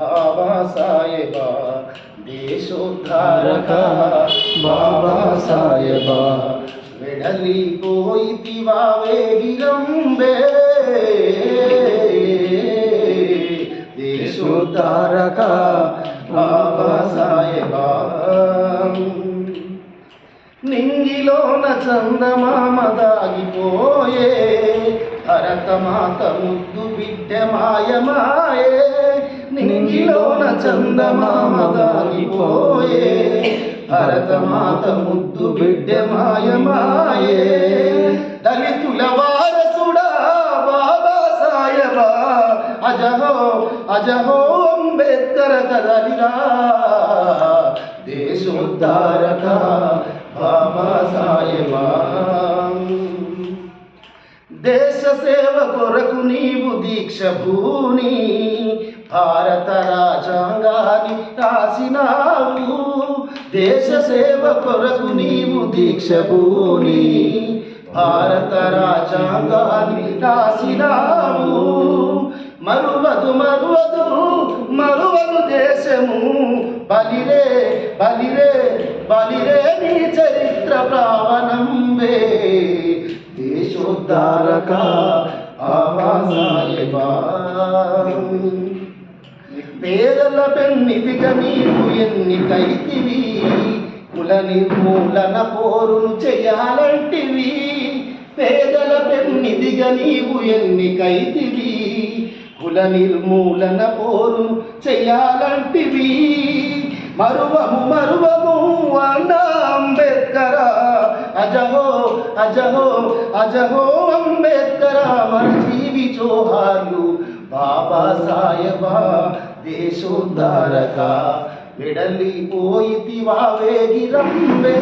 బాబా సాహెబా దేశోద్ధారక బాబా సాహెబా వెడలిపోయితివా వేగిరంబే దేశోద్ధారక బాబా సాహెబా నింగిలోన చందమామ దాగిపోయే భరతమాత ముద్దు బిడ్డ మాయమాయే నింగిలోన చందమామదాగిపోయే భరతమాత ముద్దు బిడ్డ మాయమాయే. దళితుల వారసుడా బాబా సాయబా. అజహో అజహో అంబేద్కర కదలిరా. దేశోద్ధారక బాబా సాయబా. దేశ సేవ కొరకు నీవు దీక్ష భూని భారత రాజ్యాంగాన్ని రాసినావు. దేశ సేవ కొరకు నీవు దీక్ష భూని భారత రాజ్యాంగాన్ని రాసినావు. మరువదు మరువదు మరువదు దేశము. బలిరే బలిరే బలిరే నీ చరిత్ర ప్రావణంబే. దేశోద్ధారక ఆవాసాయబా పేదల పెన్నిదిగా నీవు ఎన్నికైతివి కుల నిర్మూలన పోరును చేయాలంటివి. పేదల పెన్నిదిగా నీవు ఎన్నికైతివి కుల నిర్మూలన పోరును చేయాలంటివి. మరువము మరువము అన్న అంబేద్కర. అజహో అజహో అజహో అంబేద్కర. మన జీవి జోహార్లు బాబా సాయబా. దేశోద్ధారక విడలిపోయితివా వేగిరంబే